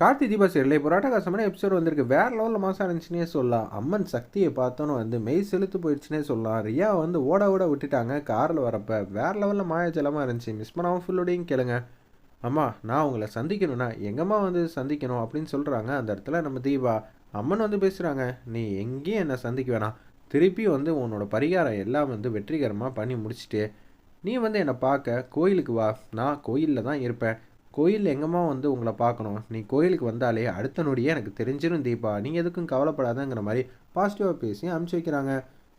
Karthi Deepa serial இப்போ ராட்டகாசமான episode வந்திருக்கு. வேற லெவலில் மாசம் இருந்துச்சுன்னே சொல்லலாம். அம்மன் சக்தியை பார்த்தோன்னு வந்து மெய் செலுத்து போயிடுச்சுனே சொல்லலாம். ரியா வந்து ஓட ஓட விட்டுட்டாங்க காரில் வரப்போ. வேற லெவலில் மாயாஜலமாக இருந்துச்சு. மிஸ் பண்ணாமல் ஃபுல்லோடையும் கேளுங்க. அம்மா நான் உங்களை சந்திக்கணும்னா எங்கம்மா வந்து சந்திக்கணும் அப்படின்னு சொல்கிறாங்க அந்த இடத்துல நம்ம தீபா. அம்மன் வந்து பேசுகிறாங்க நீ எங்கேயும் என்னை சந்திக்க வேணாம். திருப்பி வந்து உன்னோட பரிகாரம் எல்லாம் வந்து வெற்றிகரமாக பண்ணி முடிச்சுட்டு நீ வந்து என்னை பார்க்க கோயிலுக்கு வா. நான் கோயிலில் தான் இருப்பேன். கோயில் எங்கம்மா வந்து உங்களை பார்க்கணும்? நீ கோயிலுக்கு வந்தாலே அடுத்த நொடியே எனக்கு தெரிஞ்சிடும் தீபா. நீங்கள் எதுக்கும் கவலைப்படாதங்கிற மாதிரி பாசிட்டிவாக பேசி அனுப்பிச்சி வைக்கிறாங்க.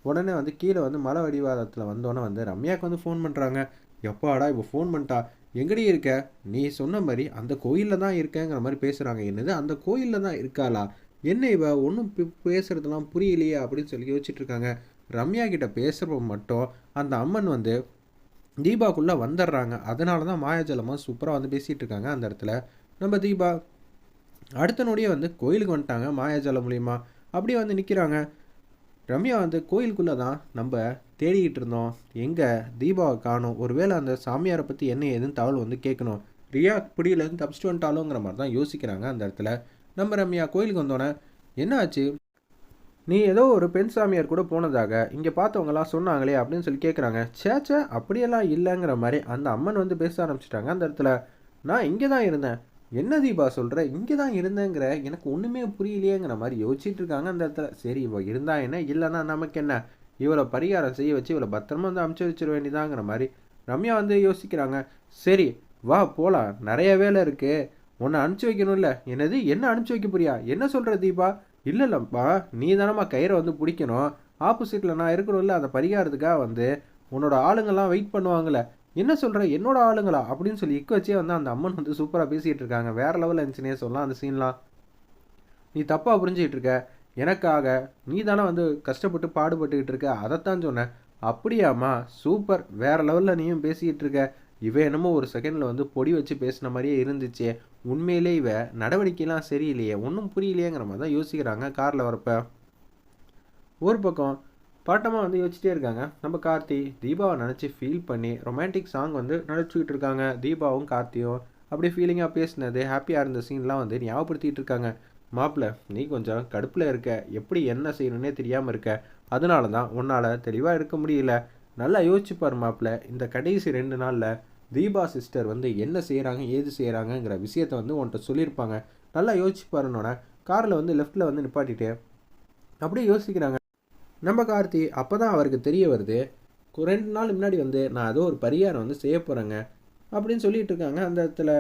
உடனே வந்து கீழே வந்து மலை வடிவாதத்தில் வந்தோன்னே வந்து ரம்யாவுக்கு வந்து ஃபோன் பண்ணுறாங்க எப்பாடா இப்போ ஃபோன் பண்ணிட்டா? எங்கடி இருக்க? நீ சொன்ன மாதிரி அந்த கோயிலில் தான் இருக்கேங்கிற மாதிரி பேசுகிறாங்க என்னது அந்த கோயிலில் தான் இருக்காளா? என்ன இவ? ஒன்றும் பேசுகிறதுலாம் புரியலையே அப்படின்னு சொல்லி யோசிச்சுட்ருக்காங்க ரம்யா கிட்ட பேசுகிறப்ப மட்டும் அந்த அம்மன் வந்து தீபாக்குள்ளே வந்துடுறாங்க. அதனால தான் மாயாஜலமாக சூப்பராக வந்து பேசிகிட்டு இருக்காங்க அந்த இடத்துல. நம்ம தீபா அடுத்த நொடியே வந்து கோயிலுக்கு வந்துட்டாங்க மாயாஜலம் மூலியமாக அப்படியே வந்து நிற்கிறாங்க. ரம்யா வந்து கோயிலுக்குள்ளே தான் நம்ம தேடிக்கிட்டு இருந்தோம். எங்கே தீபாவை காணும். ஒருவேளை அந்த சாமியாரை பற்றி என்ன ஏதுன்னு தகவல் வந்து கேட்கணும். ரியா பிடியிலேருந்து தப்பிச்சிட்டு வந்துட்டாலுங்கிற மாதிரி தான் யோசிக்கிறாங்க அந்த இடத்துல. நம்ம ரம்யா கோயிலுக்கு வந்தோன்னே என்ன ஆச்சு நீ ஏதோ ஒரு பெண் சாமியார் கூட போனதாக இங்கே பார்த்தவங்கலாம் சொன்னாங்களே அப்படின்னு சொல்லி கேட்குறாங்க சேச்சே அப்படியெல்லாம் இல்லைங்கிற மாதிரி அந்த அம்மன் வந்து பேச ஆரம்பிச்சிட்டாங்க அந்த இடத்துல. நான் இங்கே தான் இருந்தேன். என்ன தீபா சொல்கிற இங்கே தான் இருந்தேங்கிற. எனக்கு ஒன்றுமே புரியலையேங்கிற மாதிரி யோசிச்சுட்டு இருக்காங்க அந்த இடத்துல. சரி இவ இருந்தா என்ன? இல்லைன்னா நமக்கு என்ன? இவளை பரிகாரம் செய்ய வச்சு இவளை பத்திரமா வந்து அமுச்சு வச்சிட வேண்டியதாங்கிற மாதிரி ரம்யா வந்து யோசிக்கிறாங்க. சரி வா போகலாம் நிறைய வேலை இருக்குது உன்னை அனுப்பிச்சி வைக்கணும்ல. என்னது? என்ன அனுப்பிச்சி வைக்க போறியா? என்ன சொல்கிற தீபா? இல்லை இல்லைப்பா நீ தானம்மா கயிறை வந்து பிடிக்கணும். ஆப்போசிட்டில் நான் இருக்கணும்ல அதை பரிகாரத்துக்காக வந்து உன்னோட ஆளுங்கெல்லாம் வெயிட் பண்ணுவாங்கள்ல என்ன சொல்கிற என்னோட ஆளுங்களா? அப்படின்னு சொல்லி இக்க வச்சே வந்து அந்த அம்மன் வந்து சூப்பராக பேசிகிட்டு இருக்காங்க. வேறு லெவலில் இருந்துச்சுன்னே சொல்லலாம் அந்த சீன்லாம் நீ தப்பாக புரிஞ்சுக்கிட்டு இருக்க. எனக்காக நீ தானே வந்து கஷ்டப்பட்டு பாடுபட்டுக்கிட்டு இருக்க. அதைத்தான் சொன்னேன். அப்படியாம்மா சூப்பர் வேறு லெவலில் நீயும் பேசிக்கிட்டு இருக்க. இவ என்னமோ ஒரு செகண்டில் வந்து பொடி வச்சு பேசின மாதிரியே இருந்துச்சு. உண்மையிலே இவ நடவடிக்கைலாம் சரியில்லையே ஒன்றும் புரியலையேங்கிற மாதிரி தான் யோசிக்கிறாங்க காரில் வரப்ப. ஒரு பக்கம் பாட்டமாக வந்து யோசிச்சிட்டே இருக்காங்க. நம்ம கார்த்தி தீபாவை நினச்சி ஃபீல் பண்ணி ரொமான்டிக் சாங் வந்து நடிச்சுக்கிட்டு இருக்காங்க. தீபாவும் கார்த்தியும் அப்படியே ஃபீலிங்காக பேசினது ஹாப்பியாக இருந்த சீன்லாம் வந்து ஞாபகப்படுத்திகிட்டு இருக்காங்க. மாப்பிள்ள நீ கொஞ்சம் கடுப்பில் இருக்க எப்படி என்ன செய்யணுன்னே தெரியாமல் இருக்க. அதனால தான் உன்னால் தெளிவாக இருக்க முடியல. நல்லா யோசிச்சுப்பார் மாப்பிள்ள இந்த கடைசி ரெண்டு நாளில் தீபா சிஸ்டர் வந்து என்ன செய்கிறாங்க ஏது செய்கிறாங்கங்கிற விஷயத்த வந்து உன்கிட்ட சொல்லியிருப்பாங்க. நல்லா யோசிச்சு பாருனோடனே காரில் வந்து லெஃப்ட்டில் வந்து நிப்பாட்டிட்டு அப்படியே யோசிக்கிறாங்க. நம்ம கார்த்தி அப்போ தான் அவருக்கு தெரிய வருது ரெண்டு நாள் முன்னாடி வந்து நான் ஏதோ ஒரு பரிகாரம் வந்து செய்ய போகிறேங்க அப்படின்னு சொல்லிட்டு இருக்காங்க. அந்த இடத்துல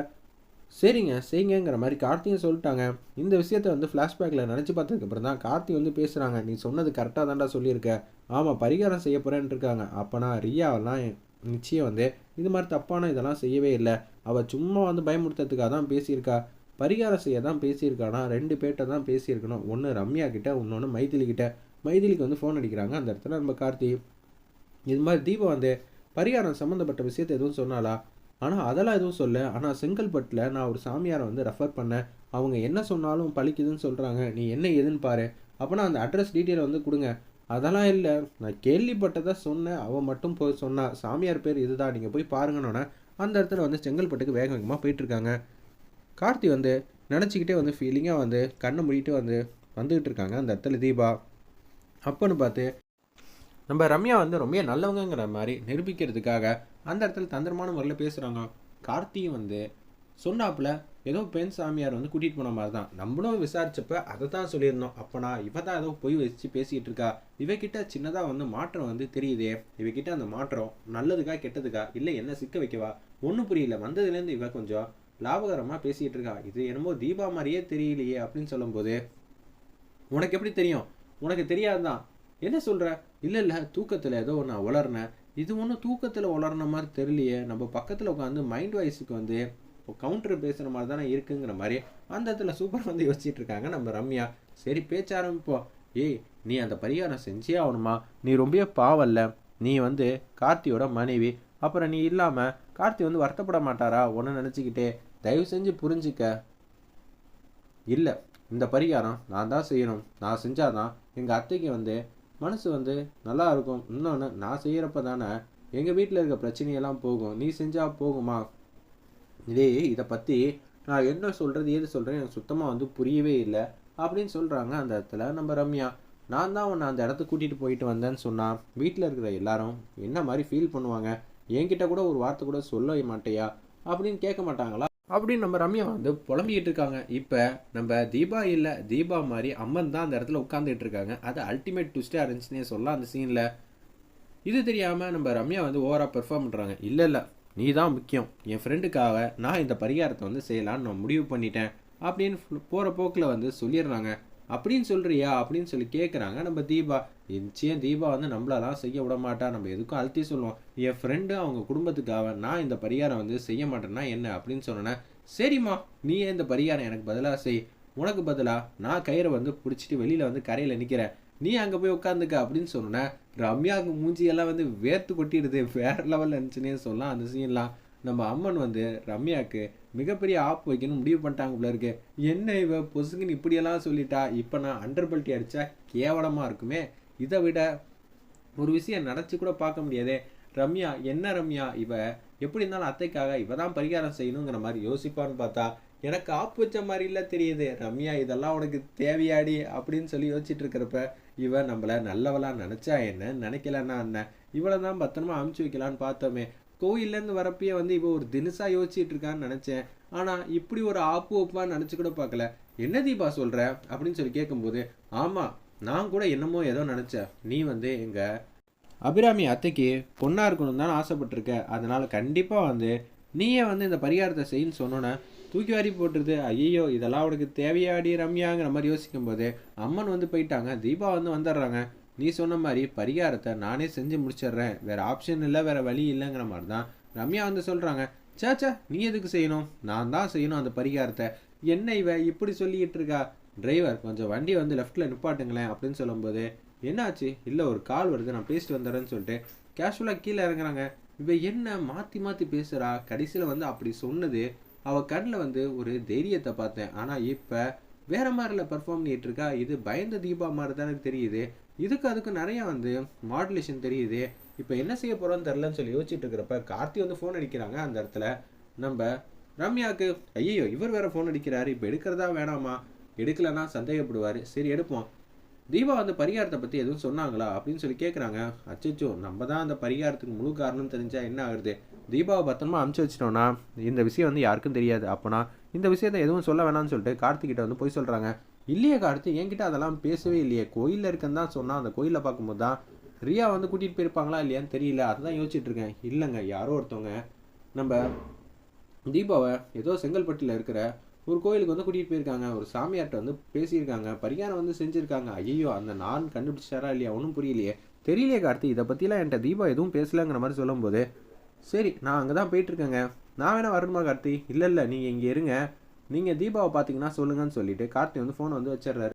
சரிங்க செய்யுங்கிற மாதிரி கார்த்தியும் சொல்லிட்டாங்க. இந்த விஷயத்த வந்து ஃப்ளாஷ்பேக்கில் நினச்சி பார்த்ததுக்கப்புறம் தான் கார்த்தி வந்து பேசுகிறாங்க நீ சொன்னது கரெக்டாக தான்டா சொல்லியிருக்க. ஆமாம் பரிகாரம் செய்ய போகிறேன்னு இருக்காங்க. அப்போனா ரியாவெல்லாம் நிச்சயம் வந்து இது மாதிரி தப்பான இதெல்லாம் செய்யவே இல்லை. அவள் சும்மா வந்து பயமுறுத்துறதுக்காக தான் பேசியிருக்கா. பரிகாரம் செய்ய தான் பேசியிருக்கானா? ரெண்டு பேர்கிட்ட தான் பேசியிருக்கணும். ஒன்று ரம்யா கிட்ட இன்னொன்று மைதிலி கிட்ட. மைதிலிக்கு வந்து ஃபோன் அடிக்கிறாங்க. அந்த இடத்துல நம்ம கார்த்தி. இது மாதிரி தீபா வந்து பரிகாரம் சம்மந்தப்பட்ட விஷயத்தை எதுவும் சொன்னாலா ஆனால் அதெல்லாம் எதுவும் சொல்ல. ஆனால் செங்கல்பட்டில் நான் ஒரு சாமியாரை வந்து ரெஃபர் பண்ணேன். அவங்க என்ன சொன்னாலும் பழிக்குதுன்னு சொல்கிறாங்க நீ என்ன ஏதுன்னு பாரு. அப்போனா அந்த அட்ரஸ் டீட்டெயில் வந்து கொடுங்க. அதெல்லாம் இல்லை. நான் கேள்விப்பட்டதை சொன்னேன். அவன் மட்டும் போய் சொன்னா சாமியார் பேர் இதுதான். நீங்கள் போய் பாருங்கன்னொன்னே அந்த இடத்துல வந்து செங்கல்பட்டுக்கு வேக வேகமாக போயிட்டுருக்காங்க. கார்த்தி வந்து நினச்சிக்கிட்டே வந்து ஃபீலிங்காக வந்து கண்ணை மூடிட்டு வந்து வந்துக்கிட்டு இருக்காங்க. அந்த இடத்துல தீபா. அப்போன்னு பார்த்து நம்ம ரம்யா வந்து ரொம்ப நல்லவங்கங்கிற மாதிரி நிரூபிக்கிறதுக்காக அந்த இடத்துல தந்திரமான முறையில் பேசுகிறாங்க கார்த்தியும் வந்து சொன்னாப்புல ஏதோ பெண் சாமியார் வந்து கூட்டிகிட்டு போன மாதிரி தான் நம்மளும் விசாரிச்சப்ப அதை தான் சொல்லியிருந்தோம். அப்போனா இவ தான் ஏதோ பொய் வச்சு பேசிக்கிட்டு இருக்கா இவகிட்ட சின்னதாக வந்து மாற்றம் வந்து தெரியுதே. இவகிட்ட அந்த மாற்றம் நல்லதுக்கா கெட்டதுக்கா? இல்லை என்ன சிக்க வைக்கவா? ஒன்றும் புரியல. வந்ததுலேருந்து இவ கொஞ்சம் லாபகரமாக பேசிகிட்டு இருக்கா இது என்னமோ தீபா மாதிரியே தெரியலையே அப்படின்னு சொல்லும்போது உனக்கு எப்படி தெரியும்? உனக்கு தெரியாதுதான். என்ன சொல்கிற இல்லை இல்லை தூக்கத்தில் ஏதோ நான் உளர்னேன். இது ஒன்றும் தூக்கத்தில் உளர்ன மாதிரி தெரியலையே. நம்ம பக்கத்தில் உட்காந்து மைண்ட் வாய்ஸுக்கு வந்து இப்போ கவுண்டர் பேசுகிற மாதிரி தானே இருக்குங்கிற மாதிரி அந்த இடத்துல சூப்பர் வந்து யோசிச்சுட்டு இருக்காங்க. நம்ம ரம்யா சரி பேச்ச ஆரம்பிப்போம். ஏய் நீ அந்த பரிகாரம் செஞ்சே ஆகணுமா? நீ ரொம்ப பாவல்ல. நீ வந்து கார்த்தியோட மனைவி. அப்புறம் நீ இல்லாமல் கார்த்தி வந்து வருத்தப்பட மாட்டாரா? ஒன்று நினச்சிக்கிட்டே. தயவு செஞ்சு புரிஞ்சுக்க. இல்லை இந்த பரிகாரம் நான் தான் செய்யணும். நான் செஞ்சாதான் எங்கள் அத்தைக்கு வந்து மனசு வந்து நல்லா இருக்கும். இன்னொன்று நான் செய்கிறப்ப தானே எங்கள் வீட்டில் இருக்க பிரச்சனையெல்லாம் போகும். நீ செஞ்சால் போகுமா? இதே இதை பற்றி நான் என்ன சொல்கிறது ஏது சொல்கிறேன் எனக்கு சுத்தமாக வந்து புரியவே இல்லை அப்படின்னு சொல்கிறாங்க அந்த இடத்துல நம்ம ரம்யா. நான் தான் உன்னை அந்த இடத்துக்கு கூட்டிகிட்டு போயிட்டு வந்தேன்னு சொன்னால் வீட்டில் இருக்கிற எல்லாரும் என்ன மாதிரி ஃபீல் பண்ணுவாங்க? என்கிட்ட கூட ஒரு வார்த்தை கூட சொல்ல மாட்டேயா? அப்படின்னு கேட்க மாட்டாங்களா? அப்படின்னு நம்ம ரம்யா வந்து புலம்பிக்கிட்டு இருக்காங்க. இப்போ நம்ம தீபா இல்லை தீபா மாதிரி அம்மன் தான் அந்த இடத்துல உட்காந்துட்டு இருக்காங்க. அது அல்டிமேட் ட்விஸ்ட்டாக இருந்துச்சுன்னே சொல்லலாம் அந்த சீனில் இது தெரியாமல் நம்ம ரம்யா வந்து ஓவராக பெர்ஃபார்ம் பண்ணுறாங்க இல்லை இல்லை நீ தான் முக்கியம். என் ஃப்ரெண்டுக்காக நான் இந்த பரிகாரத்தை வந்து செய்யலான்னு நான் முடிவு பண்ணிட்டேன். அப்படின்னு போகிற போக்கில் வந்து சொல்லிடுறாங்க. அப்படின்னு சொல்கிறியா அப்படின்னு சொல்லி கேட்குறாங்க நம்ம தீபா. நிச்சயம் தீபா வந்து நம்மளெல்லாம் செய்ய விட மாட்டா. நம்ம எதுக்கும் அழுத்தி சொல்லுவோம். என் ஃப்ரெண்டு அவங்க குடும்பத்துக்காக நான் இந்த பரிகாரம் வந்து செய்ய மாட்டேன்னா என்ன அப்படின்னு சொன்னேன் சரிம்மா நீ இந்த பரிகாரம் எனக்கு பதிலாக செய். உனக்கு பதிலாக நான் கயிறை வந்து பிடிச்சிட்டு வெளியில் வந்து கரையில் நிற்கிறேன் நீ அங்கே போய் உட்காந்துக்க அப்படின்னு சொன்னேன் ரம்யாவுக்கு மூஞ்சியெல்லாம் வந்து வேர்த்து கொட்டிடுது. வேற லெவலில் இருந்துச்சுன்னே சொல்லலாம். அந்த சீன்லாம் நம்ம அம்மன் வந்து ரம்யாவுக்கு மிகப்பெரிய ஆப் வைக்கணும் முடிவு பண்ணிட்டாங்க போல இருக்கு. என்ன இவ பொசுக்குன்னு இப்படியெல்லாம் சொல்லிட்டா? இப்போ நான் அண்டர் பல்ட்டி அடித்தா கேவலமாக இருக்குமே. இதை விட ஒரு விஷயம் நினச்சி கூட பார்க்க முடியாதே. ரம்யா என்ன ரம்யா? இவ எப்படி இருந்தாலும் அத்தைக்காக இவ தான் பரிகாரம் செய்யணுங்கிற மாதிரி யோசிப்பான்னு பார்த்தா எனக்கு ஆப்பு வச்ச மாதிரில தெரியுது. ரம்யா இதெல்லாம் உனக்கு தேவையாடி அப்படின்னு சொல்லி யோசிச்சுட்டு இருக்கிறப்ப இவ நம்மளை நல்லவளாக நினச்சா என்ன? நினைக்கலன்னா என்ன? இவளை தான் பத்திரமா அமுச்சு வைக்கலான்னு பார்த்தோமே. கோயிலேருந்து வரப்பயே வந்து இவள் ஒரு தினசா யோசிச்சுட்டு இருக்கான்னு நினச்சேன். ஆனால் இப்படி ஒரு ஆப்பு ஒப்பான்னு நினச்சி கூட பார்க்கல. என்ன தீபா சொல்கிற அப்படின்னு சொல்லி கேட்கும்போது ஆமாம் நான் கூட என்னமோ ஏதோ நினச்சேன். நீ வந்து எங்கள் அபிராமி அத்தைக்கு பொண்ணாக இருக்கணும் தான் ஆசைப்பட்டிருக்க. அதனால் கண்டிப்பாக வந்து நீயே வந்து இந்த பரிகாரத்தை செய்யுன்னு சொன்னோன்னே தூக்கி வாரி போட்டுருது. ஐயோ இதெல்லாம் உனக்கு தேவையாடி ரம்யாங்கிற மாதிரி யோசிக்கும் போது அம்மன் வந்து போயிட்டாங்க. தீபா வந்து வந்துடுறாங்க. நீ சொன்ன மாதிரி பரிகாரத்தை நானே செஞ்சு முடிச்சிடுறேன். வேற ஆப்ஷன் இல்லை வேற வழி இல்லைங்கிற மாதிரி தான் ரம்யா வந்து சொல்கிறாங்க சாச்சா நீ எதுக்கு செய்யணும்? நான் தான் செய்யணும் அந்த பரிகாரத்தை. என்ன இவ இப்படி சொல்லிக்கிட்டு இருக்கா? டிரைவர் கொஞ்சம் வண்டி வந்து லெஃப்ட்டில் நிப்பாட்டுங்களேன் அப்படின்னு சொல்லும்போது என்னாச்சு? இல்லை ஒரு கால் வருது நான் பேசிட்டு வந்துடுறேன்னு சொல்லிட்டு கேஷுவலாக கீழே இறங்குறாங்க. இவ என்ன மாற்றி மாற்றி பேசுகிறா கடைசியில் வந்து அப்படி சொன்னது அவள் கண்ணில் வந்து ஒரு தைரியத்தை பார்த்தேன். ஆனால் இப்போ வேற மாதிரில பர்ஃபார்ம் பண்ணிகிட்டு இருக்கா? இது பயந்த தீபா மாதிரி தானே தெரியுது. இதுக்கு அதுக்கு நிறையா வந்து மாடுலேஷன் தெரியுது. இப்போ என்ன செய்ய போகிறோன்னு தெரிலன்னு சொல்லி யோசிச்சுட்டு இருக்கிறப்ப கார்த்தி வந்து ஃபோன் அடிக்கிறாங்க அந்த இடத்துல. நம்ம ரம்யாவுக்கு ஐயோ இவர் வேற ஃபோன் அடிக்கிறாரு. இப்போ எடுக்கிறதா வேணாமா? எடுக்கலைன்னா சந்தேகப்படுவார். சரி எடுப்போம். தீபா வந்து பரிகாரத்தை பற்றி எதுவும் சொன்னாங்களா அப்படின்னு சொல்லி கேட்குறாங்க அச்சோ நம்ம தான் அந்த பரிகாரத்துக்கு முழு காரணம் தெரிஞ்சால் என்ன ஆகுது தீபாவை பத்திரமா அமுச்சு வச்சிட்டோன்னா இந்த விஷயம் வந்து யாருக்கும் தெரியாது. அப்போனா இந்த விஷயத்தை எதுவும் சொல்ல வேணாம்னு சொல்லிட்டு கார்த்திகிட்ட வந்து போய் சொல்கிறாங்க இல்லையே கார்த்தி என்கிட்ட அதெல்லாம் பேசவே இல்லையே. கோயிலில் இருக்குன்னு தான் சொன்னால் அந்த கோயிலில் பார்க்கும்போது தான் ரியா வந்து கூட்டிகிட்டு போயிருப்பாங்களா இல்லையான்னு தெரியல. அதுதான் யோசிச்சுட்டு இருக்கேன். இல்லைங்க யாரோ ஒருத்தவங்க நம்ம தீபாவை ஏதோ செங்கல்பட்டில் இருக்கிற ஒரு கோயிலுக்கு வந்து கூட்டிகிட்டு போயிருக்காங்க. ஒரு சாமியார்ட்ட வந்து பேசியிருக்காங்க. பரிகாரம் வந்து செஞ்சுருக்காங்க. ஐயோ அந்த நான் கண்டுபிடிச்சாரா இல்லையா? ஒன்றும் புரியலையே. தெரியலையே கார்த்தி இதை பற்றிலாம் என்கிட்ட தீபா எதுவும் பேசலங்கிற மாதிரி சொல்லும்போது சரி நான் அங்கே தான் போயிட்டுருக்கேங்க. நான் வேணால் வரணுமா கார்த்தி? இல்லை இல்லை நீங்கள் இங்கே இருங்க. நீங்கள் தீபாவை பார்த்தீங்கன்னா சொல்லுங்கன்னு சொல்லிட்டு கார்த்தி வந்து ஃபோனை வந்து வச்சிடுறாரு.